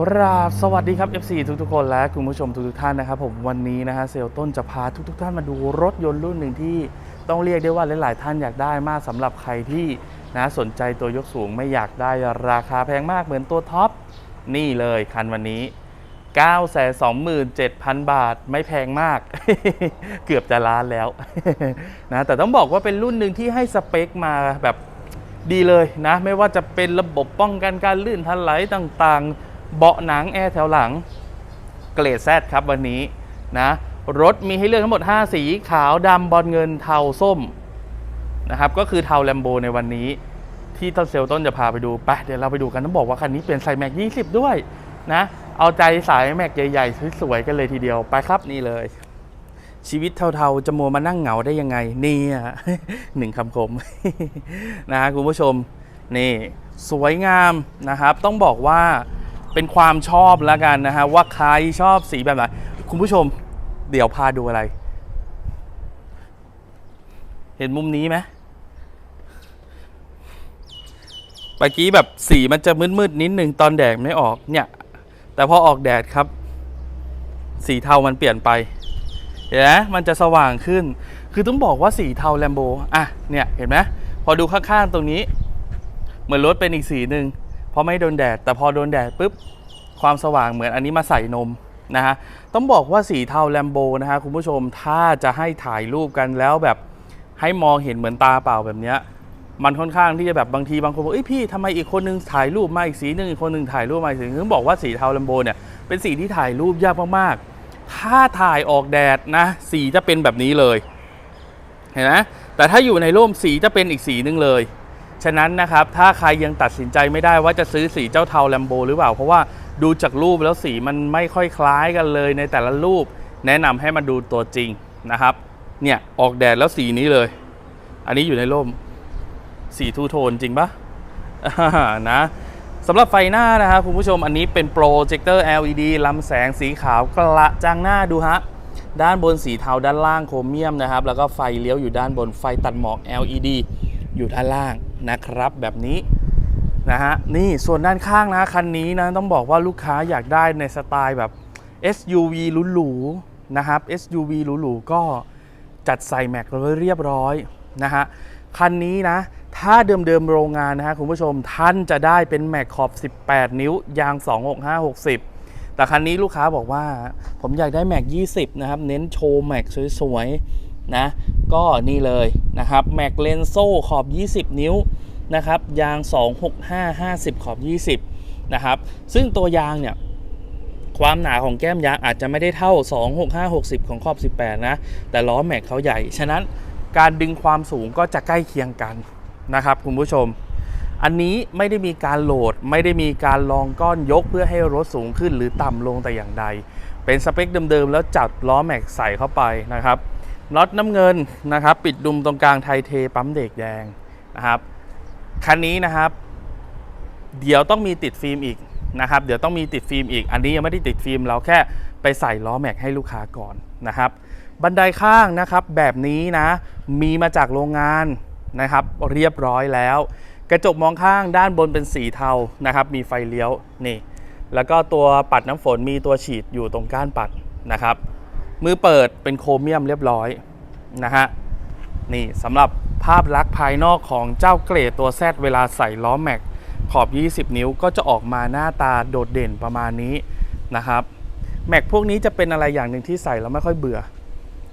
ครับสวัสดีครับ FC ทุกทุกๆคนและคุณผู้ชมทุกๆท่านนะครับผมวันนี้นะฮะเซลต้นจะพาทุกๆ ท่านมาดูรถยนต์รุ่นหนึ่งที่ต้องเรียกได้ว่าหลายๆท่านอยากได้มากสำหรับใครที่นะสนใจตัวยกสูงไม่อยากได้ราคาแพงมากเหมือนตัวท็อปนี่เลยคันวันนี้ 927,000 บาทไม่แพงมาก เกือบจะล้านแล้วนะแต่ต้องบอกว่าเป็นรุ่นหนึ่งที่ให้สเปคมาแบบดีเลยนะ ไม่ว่าจะเป็นระบบป้องกันการลื่นถลายต่างๆ เบาะหนังแอร์แถวหลัง เกรดแซดครับวันนี้นะรถมีให้เลือกทั้งหมด 5 สีขาวดำบอลเงินเทาส้มนะครับก็คือเทาแลมโบในวันนี้ ที่ต้นเซลต้นจะพาไปดูไปเดี๋ยวเราไปดูกันต้องบอกว่าคันนี้เปลี่ยนใส่แม็ก20 ด้วยนะเอาใจสายแม็กใหญ่ๆสวยๆกันเลยทีเดียวไปครับนี่เลย ชีวิตเทาๆจะมัวมานั่งเหงาได้ยังไงนี่หนึ่งคำคมนะฮะคุณผู้ชมนี่สวยงามนะครับ ต้องบอกว่า เป็นความชอบแล้วกันนะฮะว่าใครชอบสีแบบไหนคุณผู้ชมเดี๋ยวพาดูอะไร เห็นมุมนี้ไหมเมื่อกี้แบบสีมันจะมืดๆนิดหนึ่งตอนแดดไม่ออกเนี่ย แต่พอออกแดดครับ สีเทามันเปลี่ยนไปเห็นไหมมันจะสว่างขึ้น คือต้องบอกว่าสีเทาแลมโบอะเนี่ยเห็นไหมพอดูข้างๆตรงนี้ เหมือนรถเป็นอีกสีหนึ่ง ราะไม่โดนแดด แต่พอโดนแดดปุ๊บความสว่างเหมือนอันนี้มาใส่นมนะฮะต้องบอกว่าสีเทาแลมโบนะฮะคุณผู้ชมถ้าจะให้ถ่ายรูปกันแล้วแบบให้มองเห็นเหมือนตาเปล่าแบบเนี้ยมันค่อนข้างที่จะแบบบางทีบางคนบอกเอ้ยพี่ทำไมอีกคนนึงถ่ายรูปมาอีกสีหนึ่งอีกคนนึงถ่ายรูปมาอีกสีนึงบอกว่าสีเทาแลมโบเนี่ยเป็นสีที่ถ่ายรูปยากมากๆ ถ้าถ่ายออกแดดนะ สีจะเป็นแบบนี้เลย เห็นไหมแต่ถ้าอยู่ในร่มสีจะเป็นอีกสีหนึ่งเลย ฉะนั้นนะครับถ้าใครยังตัดสินใจไม่ได้ว่าจะซื้อสีเจ้าเทาแลมโบหรือเปล่า เพราะว่าดูจากรูปแล้วสีมันไม่ค่อยคล้ายกันเลยในแต่ละรูป แนะนำให้มาดูตัวจริงนะครับ เนี่ยออกแดดแล้วสีนี้เลย อันนี้อยู่ในร่มสีทูโทนจริงปะนะสำหรับไฟหน้านะครับคุณผู้ชมอันนี้เป็นโปรเจคเตอร์ LED ลำแสงสีขาวกระจังหน้าดูฮะด้านบนสีเทาด้านล่างโครเมียมนะครับ แล้วก็ไฟเลี้ยวอยู่ด้านบนไฟตัดหมอก LED อยู่ด้านล่าง นะครับแบบนี้นะฮะนี่ส่วนด้านข้างนะคันนี้นะต้องบอกว่าลูกค้าอยากได้ในสไตล์แบบ SUV หรูๆนะครับ SUV หรูๆก็จัดใส่แม็กเรียบร้อยนะฮะคันนี้นะ ถ้าเดิมๆโรงงานนะฮะคุณผู้ชมท่านจะได้เป็นแม็กขอบ 18 นิ้วยาง 265 60 แต่คันนี้ลูกค้าบอกว่า ผมอยากได้แม็ก20 นะครับ เน้นโชว์แม็กสวยๆนะ ก็นี่เลยนะครับแม็กเลนโซ่ขอบ 20 นิ้ว นะครับยาง 265 50 ขอบ 20 นะครับ ซึ่งตัวยางเนี่ยความหนาของแก้มยางอาจจะไม่ได้เท่า 265 60 ของขอบ 18 นะ แต่ล้อแม็กเขาใหญ่ ฉะนั้นการดึงความสูงก็จะใกล้เคียงกันนะครับคุณผู้ชม อันนี้ไม่ได้มีการโหลดไม่ได้มีการลองก้อนยกเพื่อให้รถสูงขึ้นหรือต่ำลงแต่อย่างใด เป็นสเปคเดิมๆ แล้วจัดล้อแม็กใส่เข้าไปนะครับน็อตน้ำเงินนะครับ ปิดดุมตรงกลางไทเทปั๊มเด็กแดงนะครับ คันนี้นะครับ เดี๋ยวต้องมีติดฟิล์มอีกนะครับ เดี๋ยวต้องมีติดฟิล์มอีก อันนี้ยังไม่ได้ติดฟิล์มเราแค่ไปใส่ล้อแม็กให้ลูกค้าก่อนนะครับ บันไดข้างนะครับแบบนี้นะมีมาจากโรงงานนะครับ เรียบร้อยแล้ว กระจกมองข้างด้านบนเป็นสีเทานะครับ มีไฟเลี้ยวนี่แล้วก็ตัวปัดน้ำฝนมีตัวฉีดอยู่ตรงก้านปัดนะครับ มือเปิดเป็นโครเมียมเรียบร้อยนะฮะนี่สำหรับ ภาพลักษณ์ภายนอกของเจ้าเกรดตัว Z เวลาใส่ล้อแม็กขอบ 20 นิ้วก็จะออกมาหน้าตาโดดเด่นประมาณนี้นะครับแม็กพวกนี้จะเป็นอะไรอย่างหนึ่งที่ใส่แล้วไม่ค่อยเบื่อ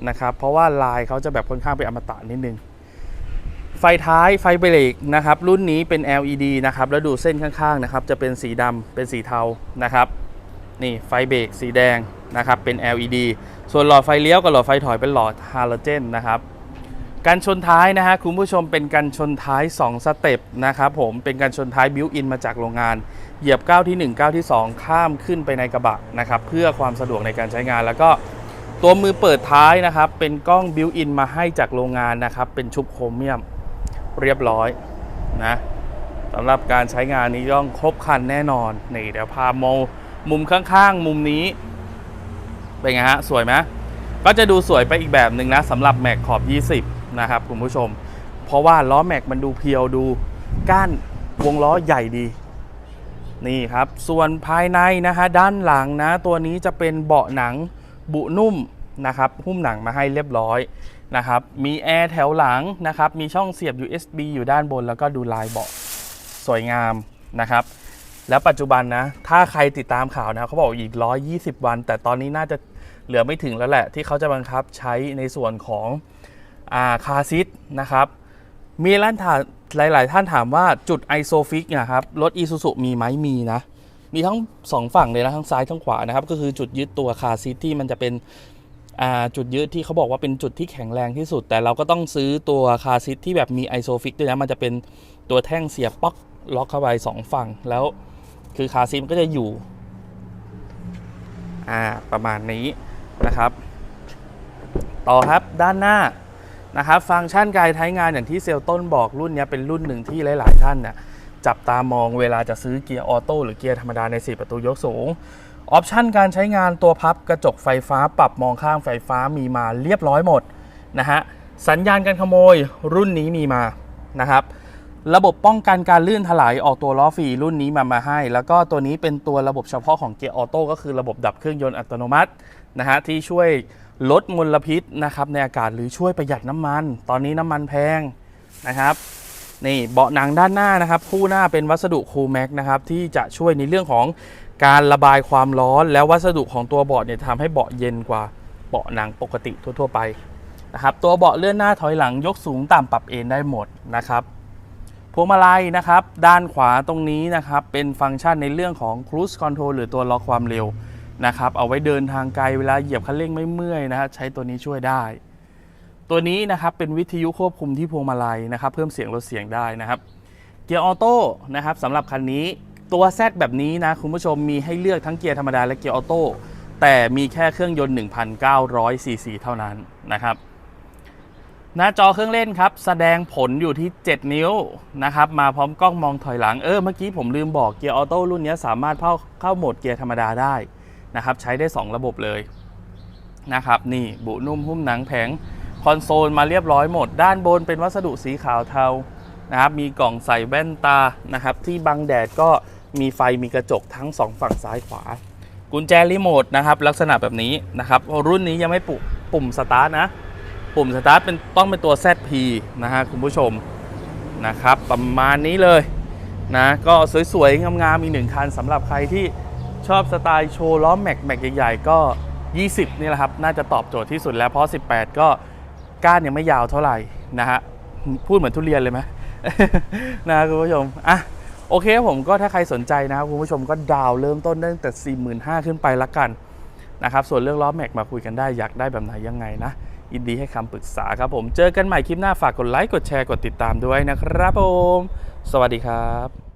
นะครับเพราะว่าลายเขาจะแบบค่อนข้างเป็นอมตะนิดนึงไฟท้ายไฟเบรกนะครับรุ่นนี้เป็น LED นะครับแล้วดูเส้นข้างๆนะครับจะเป็นสีดำเป็นสีเทานะครับนี่ไฟเบรกสีแดงนะครับเป็น LED ส่วนหลอดไฟเลี้ยวกับหลอดไฟถอยเป็นหลอดฮาโลเจนนะครับ การชนท้ายนะฮะคุณผู้ชมเป็นการชนท้าย 2 สเต็ปนะครับผมเป็นการชนท้ายบิวอินมาจากโรงงาน เหยียบก้าวที่1ก้าวที่ 2 ข้ามขึ้นไปในกระบะนะครับเพื่อความสะดวกในการใช้งาน แล้วก็ตัวมือเปิดท้ายนะครับเป็นกล้องบิวอินมาให้จากโรงงานนะครับเป็นชุบโครเมียมเรียบร้อยนะสำหรับการใช้งานนี้ต้องครบคันแน่นอนนี่เดี๋ยวพาโมมุมข้างๆ มุมนี้เป็นไงฮะสวยไหม ก็จะดูสวยไปอีกแบบหนึ่งนะสำหรับแม็กขอบ 20 นะครับคุณผู้ชม เพราะว่าล้อแม็กมันดูเพียวดูก้านวงล้อใหญ่ดี นี่ครับ ส่วนภายในนะฮะด้านหลังนะ ตัวนี้จะเป็นเบาะหนังบุนุ่มนะครับหุ้มหนังมาให้เรียบร้อยนะครับมีแอร์แถวหลังนะครับมีช่องเสียบ USB อยู่ด้านบน แล้วก็ดูลายเบาะสวยงามนะครับแล้วปัจจุบันนะ ถ้าใครติดตามข่าวนะเขาบอกอีก 120 วัน แต่ตอนนี้น่าจะ เหลือไม่ถึงแล้วแหละที่เขาจะบังคับใช้ในส่วนของอาคาซิทนะครับ มีร้านถามหลาย ๆ ท่านถามว่าจุดไอโซฟิกนะครับ รถอีซูซุมีไหมมีนะ มีทั้งสองฝั่งเลยนะ ทั้งซ้ายทั้งขวานะครับ ก็คือจุดยึดตัวคาซีทที่มันจะเป็นจุดยึดที่เขาบอกว่าเป็นจุดที่แข็งแรงที่สุด แต่เราก็ต้องซื้อตัวคาซีทที่แบบมีไอโซฟิกด้วยนะ มันจะเป็นตัวแท่งเสียบป๊อกล็อกเข้าไปสองฝั่ง แล้วคือคาซีทมันก็จะอยู่ อ่า ประมาณนี้ นะครับ ต่อครับด้านหน้านะครับ ฟังก์ชันการใช้งานอย่างที่เซลล์ต้นบอกรุ่นนี้เป็นรุ่นหนึ่งที่หลาย ๆ ท่านเนี่ยจับตามองเวลาจะซื้อเกียร์ออโต้หรือเกียร์ธรรมดาใน 4 ประตูยกสูง ออปชันการใช้งานตัวพับกระจกไฟฟ้า ปรับมองข้างไฟฟ้ามีมาเรียบร้อยหมดนะฮะสัญญาณการขโมยรุ่นนี้มีมานะครับระบบป้องกันการลื่นถลายออกตัวล้อฟรีรุ่นนี้มามาให้ แล้วก็ตัวนี้เป็นตัวระบบเฉพาะของเกียร์ออโต้ก็คือระบบดับเครื่องยนต์อัตโนมัติ นะฮะที่ช่วยลดมลพิษนะครับในอากาศหรือช่วยประหยัดน้ำมัน ตอนนี้น้ำมันแพงนะครับนี่เบาะหนังด้านหน้านะครับ คู่หน้าเป็นวัสดุคูลแม็กนะครับที่จะช่วยในเรื่องของการระบายความร้อน แล้ววัสดุของตัวเบาะเนี่ยทำให้เบาะเย็นกว่าเบาะหนังปกติทั่ว ๆ ไปนะครับตัวเบาะเลื่อนหน้าถอยหลังยกสูงต่ำปรับเอนได้หมดนะครับพวงมาลัยนะครับ ด้านขวาตรงนี้นะครับ เป็นฟังก์ชันในเรื่องของ Cruise Control หรือตัวล็อกความเร็ว นะครับเอาไว้เดินทางไกลเวลาเหยียบคันเร่งไม่เมื่อยนะฮะใช้ตัวนี้ช่วยได้ ตัวนี้นะครับเป็นวิทยุควบคุมที่พวงมาลัยนะครับ เพิ่มเสียงลดเสียงได้นะครับ เกียร์ออโต้นะครับสำหรับคันนี้ตัว Z แบบนี้นะคุณผู้ชมมีให้เลือกทั้งเกียร์ธรรมดาและเกียร์ออโต้แต่มีแค่เครื่องยนต์ 1,900ซีซีเท่านั้นนะครับหน้าจอเครื่องเล่นครับ แสดงผลอยู่ที่ 7 นิ้วนะครับ มาพร้อมกล้องมองถอยหลัง เออ เมื่อกี้ผมลืมบอกเกียร์ออโต้รุ่นนี้สามารถเข้าเข้าโหมดเกียร์ธรรมดาได้ นะครับใช้ได้ 2 ระบบเลยนะครับนี่บุนุ่มหุ้มหนังแผงคอนโซลมาเรียบร้อยหมด ด้านบนเป็นวัสดุสีขาวเทานะครับมีกล่องใส่แว่นตานะครับที่บังแดดก็มีไฟมีกระจกทั้ง 2 ฝั่งซ้ายขวา กุญแจรีโมทนะครับลักษณะแบบนี้นะครับรุ่นนี้ยังไม่ปุปุ่มสตาร์ทนะ ปุ่มสตาร์ทเป็นต้องเป็นตัว ZP นะฮะคุณผู้ชมนะครับประมาณนี้เลยนะก็สวยๆงามๆอีกหนึ่งคันสำหรับใครที่ ชอบสไตล์โชว์ล้อแม็กแม็กใหญ่ๆก็ 20 นี่แหละครับ น่าจะตอบโจทย์ที่สุดแล้วเพราะ 18 ก็ก้านยังไม่ยาวเท่าไหร่นะฮะ พูดเหมือนทุเรียนเลยไหมนะคุณผู้ชม อะ โอเคผมก็ถ้าใครสนใจนะครับคุณผู้ชมก็ดาวน์เริ่มต้นตั้งแต่ 45,000 ขึ้นไปละกันนะครับส่วนเรื่องล้อแม็กมาคุยกันได้อยากได้แบบไหนยังไงนะยินดีให้คำปรึกษาครับผม เจอกันใหม่คลิปหน้าฝากกดไลค์กดแชร์กดติดตามด้วยนะครับผม สวัสดีครับ